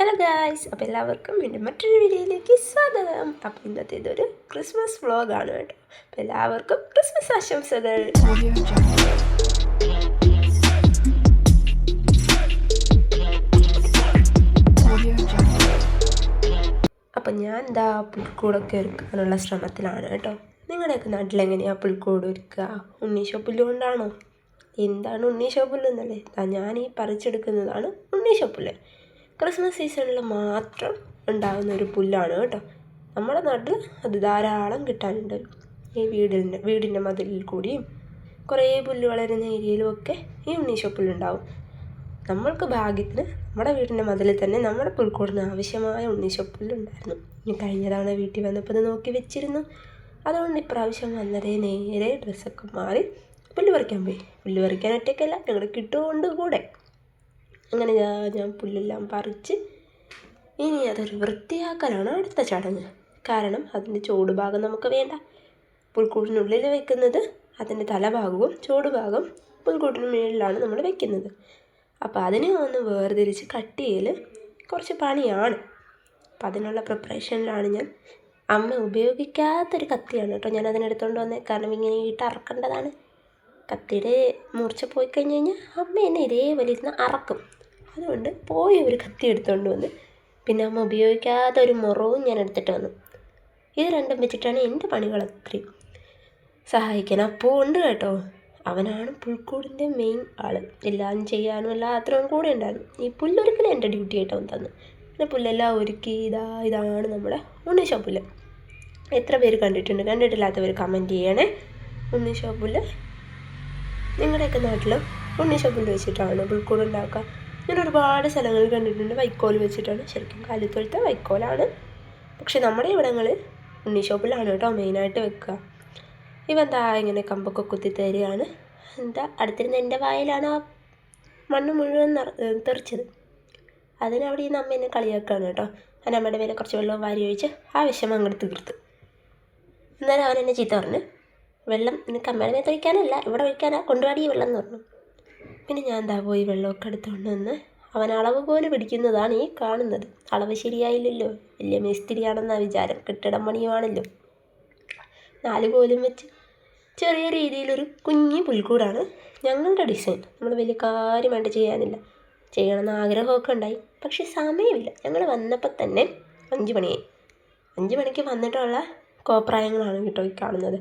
Hello guys അപ്പോൾ എല്ലാവർക്കും വീണ്ടും മറ്റൊരു വീഡിയോയിലേക്ക് സ്വാഗതം. അപ്പോൾ ഇന്നത്തെ ഇതൊരു ക്രിസ്മസ് വ്ളോഗാണ് കേട്ടോ. അപ്പോൾ എല്ലാവർക്കും ക്രിസ്മസ് ആശംസകൾ. അപ്പം ഞാൻ എന്താ പുൽക്കൂടൊക്കെ ഒരുക്കാനുള്ള ശ്രമത്തിലാണ് കേട്ടോ. നിങ്ങളുടെയൊക്കെ നാട്ടിലെങ്ങനെയാണ് പുൽക്കൂട് ഒരുക്കുക? ഉണ്ണീശോ പുല്ല് കൊണ്ടാണോ? എന്താണ് ഉണ്ണീശോ പുല്ല് എന്നല്ലേ ഞാൻ ഈ പറിച്ചെടുക്കുന്നതാണ് ഉണ്ണീശോ പുല്ല് ക്രിസ്മസ് സീസണിൽ മാത്രം ഉണ്ടാകുന്ന ഒരു പുല്ലാണ് കേട്ടോ. നമ്മുടെ നാട്ടിൽ അത് ധാരാളം കിട്ടാനുണ്ട്. ഈ വീടിന്റെ വീടിന്റെ മതിലിൽ കൂടിയും കുറേ പുല്ല് വളരുന്ന ഏരിയയിലുമൊക്കെ ഈ ഉണ്ണീശോ പുല്ലുണ്ടാവും നമ്മൾക്ക് ഭാഗ്യത്തിന് നമ്മുടെ വീടിന്റെ മതിലിൽ തന്നെ നമ്മുടെ പുൽക്കൂടിന് ആവശ്യമായ ഉണ്ണീശോപ്പുല്ലുണ്ടായിരുന്നു ഇനി കഴിഞ്ഞ തവണ വീട്ടിൽ വന്നപ്പോൾ അത് നോക്കി വെച്ചിരുന്നു. അതുകൊണ്ട് ഇപ്രാവശ്യം വന്നതേ നേരെ ഡ്രസ്സൊക്കെ മാറി പുല്ല് പറിക്കാൻ പോയി. പുല്ല് പറിക്കാൻ ഒറ്റയ്ക്കല്ല ഞങ്ങൾ കിട്ടുകൊണ്ട് കൂടെ. അങ്ങനെ ഞാൻ പുല്ലെല്ലാം പറിച്ച് ഇനി അതൊരു വൃത്തിയാക്കലാണ് അടുത്ത ചടങ്ങ്. കാരണം അതിന്റെ ചൂടുഭാഗം നമുക്ക് വേണ്ട. പുൽക്കൂടിനുള്ളിൽ വെക്കുന്നത് അതിന്റെ തലഭാഗവും ചൂടുഭാഗം ഭാഗം പുൽക്കൂട്ടിന് മുകളിലാണ് നമ്മൾ വെക്കുന്നത്. അപ്പോൾ അതിനെ ഒന്ന് വേർതിരിച്ച് കട്ട് ചെയ്യൽ കുറച്ച് പണിയാണ്. അപ്പം അതിനുള്ള പ്രിപ്പറേഷനിലാണ് ഞാൻ. അമ്മ ഉപയോഗിക്കാത്തൊരു കത്തിയാണ് കേട്ടോ ഞാൻ അതിനെടുത്തുകൊണ്ട് വന്നത് കാരണം ഇങ്ങനെ ഇട്ട് അറക്കേണ്ടതാണ്. കത്തിയുടെ മൂർച്ച പോയി കഴിഞ്ഞ് കഴിഞ്ഞാൽ അമ്മ എന്നെ ഇതേപോലെ ഇരുന്ന് അറക്കും. അതുകൊണ്ട് പോയി ഒരു കത്തി എടുത്തുകൊണ്ട് വന്ന് പിന്നെ അമ്മ ഉപയോഗിക്കാത്ത ഒരു മുറവും ഞാൻ എടുത്തിട്ട് വന്നു. ഇത് രണ്ടും വെച്ചിട്ടാണ് എന്റെ പണികൾ അത്രയും. സഹായിക്കാൻ അപ്പോൾ ഉണ്ട് കേട്ടോ. അവനാണ് പുൽക്കൂടിന്റെ മെയിൻ ആൾ എല്ലാം ചെയ്യാനും എല്ലാത്തിനും കൂടെ ഉണ്ടായിരുന്നു. ഈ പുല്ലൊരുക്കൽ എന്റെ ഡ്യൂട്ടി ആയിട്ട് അവൻ തന്നു. പിന്നെ പുല്ലെല്ലാം ഒരുക്കി ഇതാ ഇതാണ് നമ്മുടെ ഉണ്ണീശോ പുല്ല്. എത്ര പേര് കണ്ടിട്ടുണ്ട്? കണ്ടിട്ടില്ലാത്തവർ കമന്റ് ചെയ്യണേ. ഉണ്ണീശോ പുല്ല്. നിങ്ങളുടെയൊക്കെ നാട്ടിലും ഉണ്ണീശോ പുല്ല് വെച്ചിട്ടാണ് പുൽക്കൂട് ഉണ്ടാക്കുക? ഞാൻ ഒരുപാട് സ്ഥലങ്ങൾ കണ്ടിട്ടുണ്ട്. വൈക്കോൽ വെച്ചിട്ടാണ്. ശരിക്കും കാലിത്തൊഴുത്ത വൈക്കോലാണ്. പക്ഷെ നമ്മുടെ ഇവിടങ്ങളിൽ ഉണ്ണി ഷോപ്പിലാണ് കേട്ടോ മെയിനായിട്ട് വെക്കുക. ഇവ എന്താ ഇങ്ങനെ കമ്പൊക്കെ കുത്തി തരികയാണ് എന്താ അടുത്തിരുന്ന് എന്റെ വായിലാണ് ആ മണ്ണ് മുഴുവൻ തെറിച്ചത്? അതിനവിടെ ഈ അമ്മ എന്നെ കളിയാക്കുകയാണ് കേട്ടോ. ഞാൻ അമ്മയുടെ മേലെ കുറച്ച് വെള്ളം വാരി ഒഴിച്ച് ആ വിഷമം അങ്ങോട്ട് തീർത്ത്. എന്നാലും അവൻ എന്നെ ചീത്ത പറഞ്ഞു. വെള്ളം നിനക്ക് അമ്മയുടെ മേത്ത് ഒഴിക്കാനല്ല ഇവിടെ ഒഴിക്കാനാ കൊണ്ടുപാടി വെള്ളം എന്ന് പറഞ്ഞു. പിന്നെ ഞാൻ എന്താ പോയി വെള്ളമൊക്കെ എടുത്തുകൊണ്ട് വന്ന് അവൻ അളവ് പോലെ പിടിക്കുന്നതാണ് ഈ കാണുന്നത്. അളവ് ശരിയായില്ലല്ലോ. വലിയ മേസ്തിരിയാണെന്നാണ് വിചാരം. കെട്ടിടം പണിയുവാണല്ലോ. നാല് കോലും വെച്ച് ചെറിയ രീതിയിലൊരു കുഞ്ഞി പുൽക്കൂടാണ് ഞങ്ങളുടെ ഡിസൈൻ. നമ്മൾ വലിയ കാര്യമായിട്ട് ചെയ്യാനില്ല. ചെയ്യണമെന്ന് ആഗ്രഹമൊക്കെ ഉണ്ടായി. പക്ഷേ സമയമില്ല. ഞങ്ങൾ വന്നപ്പോൾ തന്നെ അഞ്ച് മണിയായി. അഞ്ച് മണിക്ക് വന്നിട്ടുള്ള കോപ്രായങ്ങളാണ് കേട്ടോ ഈ കാണുന്നത്.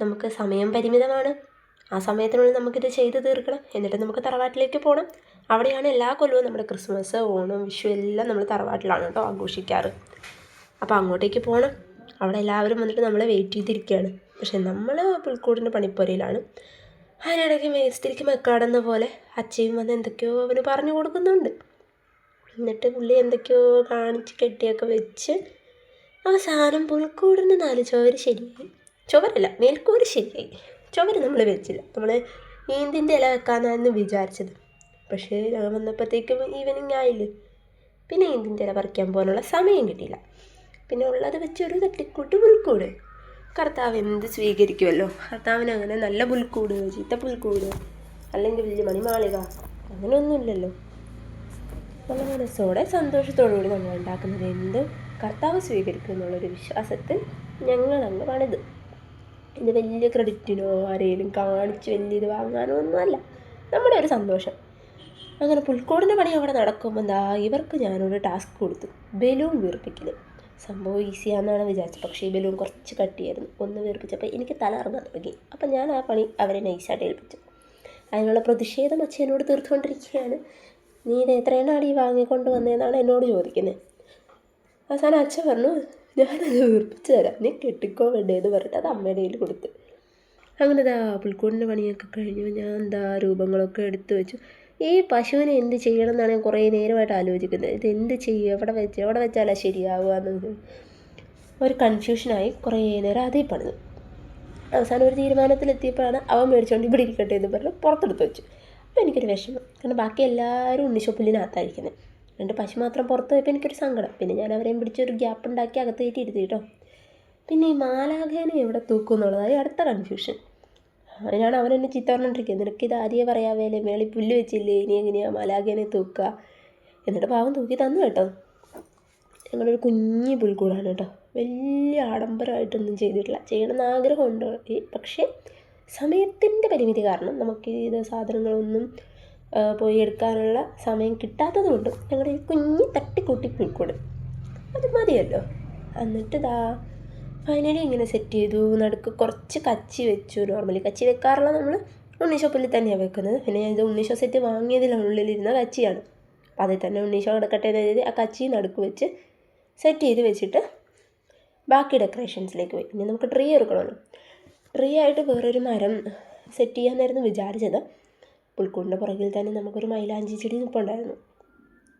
നമുക്ക് സമയം പരിമിതമാണ്. ആ സമയത്തിനുള്ളിൽ നമുക്കിത് ചെയ്ത് തീർക്കണം. എന്നിട്ട് നമുക്ക് തറവാട്ടിലേക്ക് പോകണം അവിടെയാണ് എല്ലാ കൊല്ലവും നമ്മുടെ ക്രിസ്മസ് ഓണം വിഷു എല്ലാം നമ്മൾ തറവാട്ടിലാണ് കേട്ടോ ആഘോഷിക്കാറ്. അപ്പോൾ അങ്ങോട്ടേക്ക് പോകണം അവിടെ എല്ലാവരും വന്നിട്ട് നമ്മളെ വെയിറ്റ് ചെയ്തിരിക്കുകയാണ്. പക്ഷെ നമ്മൾ പുൽക്കൂടിന്റെ പണിപ്പുരയിലാണ്. അതിനിടയ്ക്ക് മേസ്തിരിക്ക് മെക്കാടുന്ന പോലെ അച്ഛയും വന്ന് എന്തൊക്കെയോ അവന് പറഞ്ഞു കൊടുക്കുന്നുണ്ട്. എന്നിട്ട് പുള്ളി എന്തൊക്കെയോ കാണിച്ച് കെട്ടിയൊക്കെ വെച്ച് അവസാനം പുൽക്കൂടിന്റെ നാല് ചോര ശരിയായി. ചുവരല്ല മേൽക്കൂര് ശരിയായി. ചുവര് നമ്മൾ വെച്ചില്ല. നമ്മൾ ഈന്തിന്റെ ഇല വെക്കാമെന്നായിരുന്നു വിചാരിച്ചത്. പക്ഷേ ഞാൻ വന്നപ്പോഴത്തേക്കും ഈവനിങ് ആയില്ലേ. പിന്നെ ഈന്തിന്റെ ഇല പറിക്കാൻ പോകാനുള്ള സമയം കിട്ടിയില്ല. പിന്നെ ഉള്ളത് വെച്ചൊരു തട്ടിക്കൂട്ട് പുൽക്കൂട്. കർത്താവ് എന്ത് സ്വീകരിക്കുമല്ലോ. കർത്താവിന് അങ്ങനെ നല്ല പുൽക്കൂട് ചീത്ത പുൽക്കൂട് അല്ലെങ്കിൽ വലിയ മണിമാളിക അങ്ങനെയൊന്നുമില്ലല്ലോ. നല്ല മനസ്സോടെ സന്തോഷത്തോടു കൂടി നമ്മൾ ഉണ്ടാക്കുന്നത് എന്ത് കർത്താവ് സ്വീകരിക്കും എന്നുള്ളൊരു വിശ്വാസത്തിൽ ഞങ്ങളങ്ങ് പണിത്. ഇത് വലിയ ക്രെഡിറ്റിനോ ആരെയും കാണിച്ച് വലിയ ഇത് വാങ്ങാനോ ഒന്നുമല്ല. നമ്മുടെ ഒരു സന്തോഷം. അങ്ങനെ പുൽക്കോടിന്റെ പണി അവിടെ നടക്കുമ്പോൾ എന്താ ഇവർക്ക് ഞാനൊരു ടാസ്ക് കൊടുത്തു. ബലൂൺ വീർപ്പിക്കൽ സംഭവം ഈസിയാണെന്നാണ് വിചാരിച്ചത്. പക്ഷേ ബലൂൺ കുറച്ച് കട്ടിയായിരുന്നു. ഒന്ന് വീർപ്പിച്ചപ്പോൾ എനിക്ക് തല ഇറങ്ങാൻ തുടങ്ങി. അപ്പം ഞാൻ ആ പണി അവരെ നൈസായിട്ട് ഏൽപ്പിച്ചു. അതിനുള്ള പ്രതിഷേധം അച്ഛനോട് തീർത്തുകൊണ്ടിരിക്കുകയാണ്. നീ ഇത് എത്രയാണ് ഈ വാങ്ങിക്കൊണ്ട് വന്നതെന്നാണ് എന്നോട് ചോദിക്കുന്നത് അവസാനം അച്ഛൻ പറഞ്ഞു ഞാനത് വീർപ്പിച്ച് തരാം. നീ കെട്ടിക്കോ വേണ്ടേന്ന് പറഞ്ഞിട്ട് അത് അമ്മയുടെ കയ്യിൽ കൊടുത്ത്. അങ്ങനെ ഇതാ പുൽക്കൂടിന്റെ പണിയൊക്കെ കഴിഞ്ഞു. ഞാൻ എന്താ രൂപങ്ങളൊക്കെ എടുത്തു വെച്ചു. ഈ പശുവിനെ എന്ത് ചെയ്യണം എന്നാണ് ഞാൻ കുറേ നേരമായിട്ട് ആലോചിക്കുന്നത്. ഇത് എന്ത് ചെയ്യും? എവിടെ വെച്ച് എവിടെ വെച്ചാലാ ശരിയാവുക എന്നത്? ഒരു കൺഫ്യൂഷനായി കുറേ നേരം അതേ പണിത്. അവസാനം ഒരു തീരുമാനത്തിലെത്തിയപ്പോഴാണ് അവൻ മേടിച്ചുകൊണ്ട് ഇവിടെ ഇരിക്കട്ടെ എന്ന് പറഞ്ഞ് പുറത്തെടുത്ത് വെച്ചു. അപ്പോൾ എനിക്കൊരു വിഷമം. കാരണം ബാക്കി എല്ലാവരും ഉണ്ണിശോപ്പുല്ലിനകത്തായിരിക്കുന്നത് രണ്ട് പശു മാത്രം പുറത്ത് പോയപ്പോൾ എനിക്കൊരു സങ്കടം. പിന്നെ ഞാൻ അവരെയും പിടിച്ചൊരു ഗ്യാപ്പ് ഉണ്ടാക്കി അകത്ത് കയറ്റി ഇരുത്തി കേട്ടോ പിന്നെ ഈ മാലാഖേനെ എവിടെ തൂക്കും എന്നുള്ളതായി അടുത്ത കൺഫ്യൂഷൻ അതിനാണ് അവൻ എന്നെ ചീത്ത പറഞ്ഞിട്ടിരിക്കുന്നത് നിനക്ക് ഇത് ആദ്യമേ പറയാവേലേ മേളി പുല്ല് വെച്ചില്ലേ? ഇനി എങ്ങനെയാ മാലാഖേനെ തൂക്കുക? എന്നിട്ട് പാവം തൂക്കി തന്നു കേട്ടോ. ഞങ്ങളൊരു കുഞ്ഞു പുൽക്കൂടാണ് കേട്ടോ. വലിയ ആഡംബരമായിട്ടൊന്നും ചെയ്തിട്ടില്ല. ചെയ്യണമെന്ന് ആഗ്രഹമുണ്ട്. പക്ഷേ സമയത്തിന്റെ പരിമിതി കാരണം നമുക്ക് ഇത് സാധനങ്ങളൊന്നും പോയി എടുക്കാനുള്ള സമയം കിട്ടാത്തത് കൊണ്ട് ഞങ്ങളുടെ ഈ കുഞ്ഞി തട്ടിക്കൂട്ടി പുൽക്കൂട് അത് മതിയല്ലോ. എന്നിട്ട് ഇതാ ഫൈനലി ഇങ്ങനെ സെറ്റ് ചെയ്തു. നടുക്ക് കുറച്ച് കച്ചി വെച്ചു. നോർമലി കച്ചി വെക്കാറുള്ള നമ്മൾ ഉണ്ണീശോ ഷോപ്പിൽ തന്നെയാണ് വെക്കുന്നത്. പിന്നെ ഞാൻ ഇത് ഉണ്ണീശോ സെറ്റ് വാങ്ങിയതിലാണ് ഉള്ളിലിരുന്ന കച്ചിയാണ്. അപ്പോൾ അതിൽ തന്നെ ഉണ്ണീശോ കിടക്കട്ടെ എന്ന് കരുതി ആ കച്ചി നടുക്ക് വെച്ച് സെറ്റ് ചെയ്ത് വെച്ചിട്ട് ബാക്കി ഡെക്കറേഷൻസിലേക്ക് പോയി. ഇനി നമുക്ക് ട്രീ എടുക്കണമല്ലോ. ട്രീ ആയിട്ട് വേറൊരു മരം സെറ്റ് ചെയ്യാമെന്നായിരുന്നു വിചാരിച്ചത്. പുൽക്കൂടിന്റെ പുറകിൽ തന്നെ നമുക്കൊരു മൈലാഞ്ചി ചെടി നിൽപ്പുണ്ടായിരുന്നു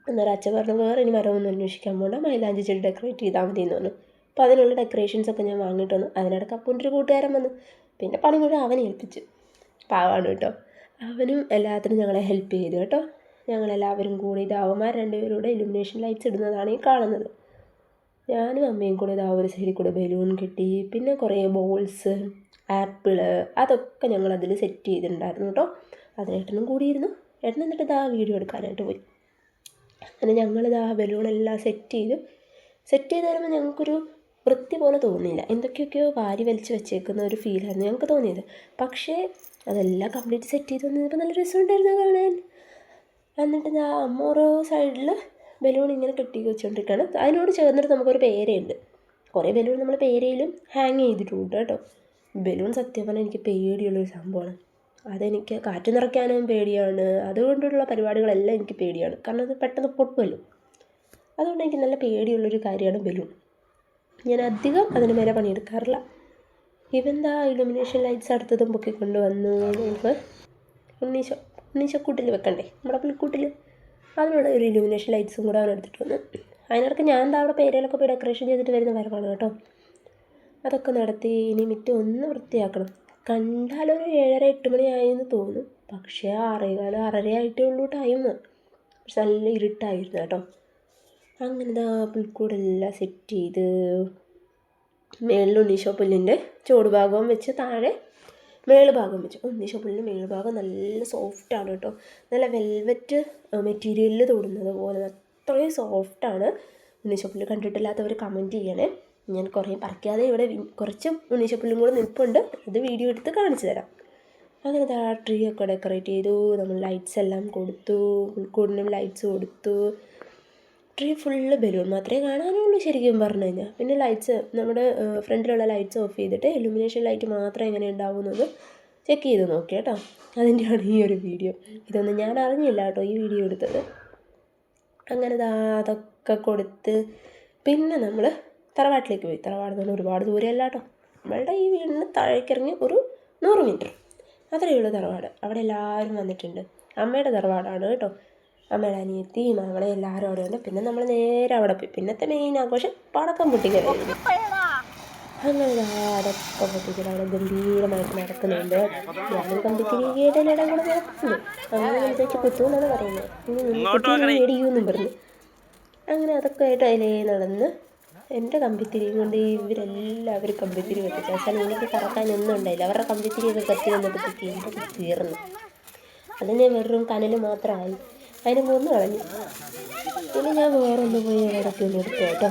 അന്നേരം അച്ഛൻ പറഞ്ഞു വേറെ ഇനി മരമൊന്നും അന്വേഷിക്കാൻ പോകണ്ട മൈലാഞ്ചി ചെടി ഡെക്കറേറ്റ് ചെയ്താൽ മതി എന്ന് പറഞ്ഞു. അപ്പോൾ അതിനുള്ള ഡെക്കറേഷൻസ് ഒക്കെ ഞാൻ വാങ്ങിയിട്ട് വന്നു. അതിനിടയ്ക്ക് അപ്പൂന്റെ ഒരു കൂട്ടുകാരൻ വന്നു. പിന്നെ പണി മുഴുവൻ അവനെ ഏൽപ്പിച്ചു. പാവാണ് കേട്ടോ. അവനും എല്ലാത്തിനും ഞങ്ങളെ ഹെൽപ്പ് ചെയ്തു കേട്ടോ. ഞങ്ങളെല്ലാവരും കൂടി രണ്ടുപേരൂടെ രണ്ടുപേരുടെ ഇലുമിനേഷൻ ലൈറ്റ്സ് ഇടുന്നതാണ് ഈ കാണുന്നത്. ഞാനും അമ്മയും കൂടെ ഇതാ ഒരു സൈഡിൽ കൂടെ ബലൂൺ കെട്ടി പിന്നെ കുറേ ബോൾസ് ആപ്പിൾ അതൊക്കെ ഞങ്ങൾ അതിൽ സെറ്റ് ചെയ്തിട്ടുണ്ടായിരുന്നു കേട്ടോ. അതിനേട്ടനും കൂടിയിരുന്നു. ഏട്ടൻ എന്നിട്ട് ഇതാ വീഡിയോ എടുക്കാനായിട്ട് പോയി. അങ്ങനെ ഞങ്ങളിതാ ബലൂണെല്ലാം സെറ്റ് ചെയ്തു. സെറ്റ് ചെയ്ത് തരുമ്പോൾ ഞങ്ങൾക്കൊരു വൃത്തി പോലെ തോന്നിയില്ല. എന്തൊക്കെയൊക്കെയോ വാരി വലിച്ച് വെച്ചേക്കുന്ന ഒരു ഫീലായിരുന്നു ഞങ്ങൾക്ക് തോന്നിയത്. പക്ഷേ അതെല്ലാം കംപ്ലീറ്റ് സെറ്റ് ചെയ്ത് വന്നപ്പോൾ നല്ല രസമുണ്ടായിരുന്നു കാണാൻ. എന്നിട്ട് ഞാൻ അമ്മോറോ സൈഡിൽ ബലൂൺ ഇങ്ങനെ കെട്ടി വെച്ചുകൊണ്ടിരിക്കുകയാണ് അതിനോട് ചേർന്നിട്ട് നമുക്കൊരു പേരയുണ്ട്. കുറേ ബലൂൺ നമ്മൾ പേരയിലും ഹാങ് ചെയ്തിട്ടുണ്ട് കേട്ടോ. ബലൂൺ സത്യം പറഞ്ഞാൽ എനിക്ക് പേടിയുള്ളൊരു സംഭവമാണ്. അതെനിക്ക് കാറ്റ് നിറയ്ക്കാനും പേടിയാണ്. അതുകൊണ്ടുള്ള പരിപാടികളെല്ലാം എനിക്ക് പേടിയാണ്. കാരണം അത് പെട്ടെന്ന് പൊട്ടുമല്ലോ അതുകൊണ്ട് എനിക്ക് നല്ല പേടിയുള്ളൊരു കാര്യമാണ് ബലൂൺ. ഞാൻ അധികം അതിന് മേലെ പണിയെടുക്കാറില്ല. ഇവന്താ ഇലുമിനേഷൻ ലൈറ്റ്സ് അടുത്തതും പൊക്കി കൊണ്ടുവന്നു നമുക്ക് ഉണ്ണീശ ഉണ്ണീശക്കൂട്ടിൽ വെക്കണ്ടേ? നമ്മുടെ പുൽക്കൂട്ടിൽ അതിനുള്ള ഒരു ഇലുമിനേഷൻ ലൈറ്റ്സും കൂടെ അവൻ എടുത്തിട്ട് വന്നു. അതിനിടയ്ക്ക് ഞാൻ എന്താ അവിടെ പേരയിലൊക്കെ പോയി ഡെക്കറേഷൻ ചെയ്തിട്ട് വരുന്ന വരവാണ് കേട്ടോ. അതൊക്കെ നടത്തി ഇനി മിറ്റം ഒന്ന് വൃത്തിയാക്കണം. കണ്ടാലൊരു ഏഴര എട്ട് മണിയായെന്ന് തോന്നും. പക്ഷേ ആറേകാൽ ആറര ആയിട്ടേ ഉള്ളൂ ടൈം പക്ഷെ നല്ല ഇരുട്ടായിരുന്നു കേട്ടോ. അങ്ങനെ ഇതാ പുൽക്കൂടെല്ലാം സെറ്റ് ചെയ്ത് മേളിൽ ഉണ്ണീശോ പുല്ലിന്റെ ചോട് ഭാഗവും വെച്ച് താഴെ മേൾ ഭാഗം വെച്ചു. ഉണ്ണീശോ പുല്ലിന്റെ മേൾ ഭാഗം നല്ല സോഫ്റ്റാണ് കേട്ടോ. നല്ല വെൽവെറ്റ് മെറ്റീരിയലിൽ തൊടുന്നത് പോലെ. അത്രയും സോഫ്റ്റാണ് ഉണ്ണീശോ പുല്ല് കണ്ടിട്ടില്ലാത്തവർ കമന്റ് ചെയ്യണേ. ഞാൻ കുറേ പറിക്കാതെ ഇവിടെ കുറച്ച് ഉണ്ണീശപ്പുല്ലും കൂടെ നിൽപ്പുണ്ട്. അത് വീഡിയോ എടുത്ത് കാണിച്ചു തരാം. അങ്ങനെ ആ ട്രീ ഒക്കെ ഡെക്കറേറ്റ് ചെയ്തു. നമ്മൾ ലൈറ്റ്സ് എല്ലാം കൊടുത്തു. ഉൾക്കൂടിനും ലൈറ്റ്സ് കൊടുത്തു. ട്രീ ഫുള്ള് ബലൂൺ മാത്രമേ കാണാനുള്ളൂ ശരിക്കും പറഞ്ഞു കഴിഞ്ഞാൽ. പിന്നെ ലൈറ്റ്സ് നമ്മുടെ ഫ്രണ്ടിലുള്ള ലൈറ്റ്സ് ഓഫ് ചെയ്തിട്ട് ഇലുമിനേഷൻ ലൈറ്റ് മാത്രം എങ്ങനെ ഉണ്ടാവുന്നത് ചെക്ക് ചെയ്ത് നോക്കി കേട്ടോ. അതിന്റെയാണ് ഈ ഒരു വീഡിയോ ഇതൊന്നും ഞാൻ അറിഞ്ഞില്ല കേട്ടോ ഈ വീഡിയോ എടുത്തത്. അങ്ങനെ അതൊക്കെ കൊടുത്ത് പിന്നെ നമ്മൾ തറവാട്ടിലേക്ക് പോയി. തറവാട് പറഞ്ഞാൽ ഒരുപാട് ദൂരമല്ല കേട്ടോ നമ്മളുടെ ഈ വീടിന് താഴേക്കിറങ്ങി ഒരു നൂറ് മീറ്റർ. അത്രയേ ഉള്ളൂ തറവാട്. അവിടെ എല്ലാവരും വന്നിട്ടുണ്ട്. അമ്മയുടെ തറവാടാണ് കേട്ടോ. അമ്മയുടെ അനിയത്തി മകളെ എല്ലാവരും അവിടെ വന്നു. പിന്നെ നമ്മൾ നേരെ അവിടെ പോയി. പിന്നത്തെ മെയിൻ ആഘോഷം പടക്കം പൊട്ടിക്കലായിരുന്നു അങ്ങനെ അടക്കം പൊട്ടിക്കൽ അവിടെ ഗംഭീരമായിട്ട് നടക്കുന്നുണ്ട്. ഞാനും കമ്പിത്തിരിയുടെ കൂടെ നടക്കുന്നു അങ്ങനെ മനസ്സിലേക്ക് കുത്തു പറയുന്നത്. ഇനി നിന്ന് പറഞ്ഞു. അങ്ങനെ അതൊക്കെ ആയിട്ട് അതിലേ നടന്ന് എന്റെ കമ്പിത്തിരിയും കൊണ്ട് ഇവരെല്ലാവരും കമ്പിത്തിരി കത്തിച്ചു അവസാനം എനിക്ക് കറക്കാനൊന്നും ഉണ്ടായില്ല. അവരുടെ കമ്പിത്തിരിയൊക്കെ കത്തി വന്നപ്പോഴത്തേക്ക് എന്റെ തീർന്നു. അതിനെ വെറും കനൽ മാത്രമായി. അതിനെ മൂന്ന് കളഞ്ഞു. പിന്നെ ഞാൻ വേറൊന്ന് പോയി ഇടയ്ക്ക് ഒന്ന് എടുത്തു കേട്ടോ.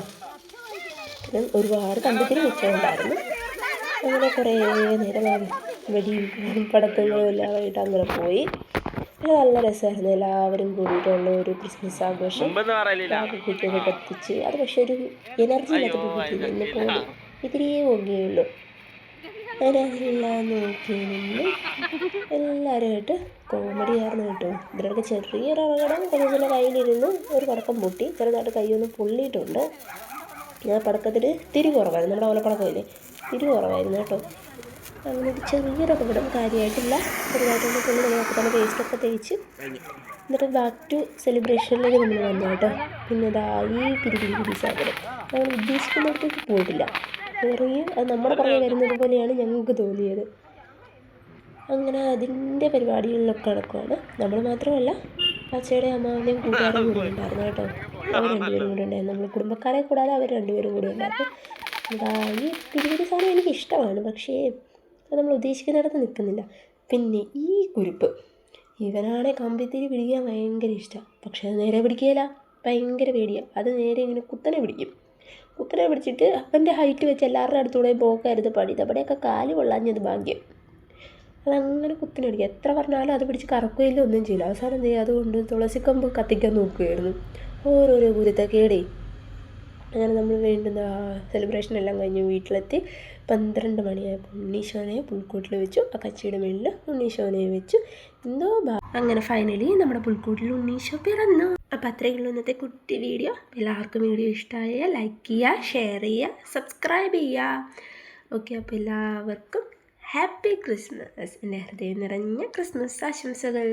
ഒരുപാട് കമ്പിത്തിരി വെച്ചിട്ടുണ്ടായിരുന്നു അങ്ങനെ കുറേ നേരം വെടിയും പടക്കങ്ങളും എല്ലാമായിട്ട് അങ്ങനെ പോയി. പിന്നെ നല്ല രസമായിരുന്നു. എല്ലാവരും കൂടിയിട്ടുള്ള ഒരു ക്രിസ്മസ് ആഘോഷം. കുട്ടിയൊക്കെ കത്തിച്ച്. അത് പക്ഷെ ഒരു എനർജി ഇല്ലാത്ത കുട്ടി എന്നെ പോലെ ഇതിരിയേ പോകുകയുള്ളൂ അങ്ങനെ അതെല്ലാം നോക്കി നിന്ന് എല്ലാവരുമായിട്ട് കോമഡി ആയിരുന്നു കേട്ടോ. ഇതിനൊക്കെ ചെറിയൊരു അപകടം കൊതുകിന്റെ കയ്യിലിരുന്ന്. ഒരു പടക്കം പൊട്ടി. ചെറുതായിട്ട് കൈയൊന്ന് പൊള്ളിയിട്ടുണ്ട്. ഞാൻ പടക്കത്തിൽ തിരി കുറവായിരുന്നു. നമ്മുടെ ഓലപ്പടക്കമില്ലേ തിരി കുറവായിരുന്നു കേട്ടോ. അങ്ങനെ ഒരു ചെറിയൊരു അപകടം കാര്യമായിട്ടില്ല. ചെറുതായിട്ടൊന്ന് പുള്ളി നമുക്ക് തന്നെ വേസ്റ്റൊക്കെ തേച്ച്. എന്നിട്ട് ബാക്ക് ടു സെലിബ്രേഷനിലേക്ക് നമ്മൾ വന്നു കേട്ടോ. പിന്നെ ഇതാ ഈ പിരിപിരി പിരി സാധനം. നമ്മൾ ഉദ്ദേശിക്കുന്നിടത്തേക്ക് പോയിട്ടില്ല. ചെറിയ അത് നമ്മുടെ പുറകെ വരുന്നത് പോലെയാണ് ഞങ്ങൾക്ക് തോന്നിയത്. അങ്ങനെ അതിന്റെ പരിപാടികളിലൊക്കെ നടക്കുവാണ്. നമ്മൾ മാത്രമല്ല പച്ചയുടെ അമ്മാവിന്റെയും കൂട്ടുകാരും കൂടി ഉണ്ടായിരുന്നു കേട്ടോ. അവർ രണ്ടുപേരും കൂടി ഉണ്ടായിരുന്നു. നമ്മൾ കുടുംബക്കാരെ കൂടാതെ അവർ രണ്ടുപേരും കൂടി ഉണ്ടായിരുന്നു. ഈ പിരിപിരി സാധനം എനിക്ക് ഇഷ്ടമാണ്. പക്ഷേ അത് നമ്മൾ ഉദ്ദേശിക്കുന്നിടത്ത് നിൽക്കുന്നില്ല. പിന്നെ ഈ കുരുപ്പ്. ഇവനാണെ കമ്പിത്തിരി പിടിക്കാൻ ഭയങ്കര ഇഷ്ടമാണ് പക്ഷേ അത് നേരെ പിടിക്കുകയില്ല. ഭയങ്കര പേടിയാണ് അത് നേരെ ഇങ്ങനെ കുത്തനെ പിടിക്കും. കുത്തനെ പിടിച്ചിട്ട് അപ്പന്റെ ഹൈറ്റ് വെച്ച് എല്ലാവരുടെ അടുത്തുകൂടെ പോക്കരുത് പണി അവിടെയൊക്കെ കാൽ കൊള്ളാഞ്ഞത് ഭാഗ്യം. അതങ്ങനെ കുത്തിനെ പിടിക്കും. എത്ര പറഞ്ഞാലും അത് പിടിച്ച് കറക്കുകയില്ല ഒന്നും ചെയ്യില്ല. അവസാനം എന്ത് ചെയ്യുക അതുകൊണ്ട് തുളസിക്കമ്പ് കത്തിക്കാൻ നോക്കുകയായിരുന്നു. ഓരോരോ ഗുരുത്തക്കേടേ അങ്ങനെ നമ്മൾ വീണ്ടും സെലിബ്രേഷൻ എല്ലാം കഴിഞ്ഞ് വീട്ടിലെത്തി. പന്ത്രണ്ട് മണിയായപ്പോൾ ഉണ്ണീശോനെ പുൽക്കൂട്ടിൽ വെച്ചു. ആ കച്ചിയുടെ മുകളിൽ ഉണ്ണീശോനെ വെച്ചു. എന്തോ അങ്ങനെ ഫൈനലി നമ്മുടെ പുൽക്കൂട്ടിൽ ഉണ്ണീശോ പിറന്നു. അപ്പം അത്രയുള്ള ഇന്നത്തെ കുട്ടി വീഡിയോ എല്ലാവർക്കും വീഡിയോ ഇഷ്ടമായ ലൈക്ക് ചെയ്യുക ഷെയർ ചെയ്യുക സബ്സ്ക്രൈബ് ചെയ്യുക. ഓക്കെ അപ്പോൾ എല്ലാവർക്കും ഹാപ്പി ക്രിസ്മസ് എന്റെ ഹൃദയം നിറഞ്ഞ ക്രിസ്മസ് ആശംസകൾ.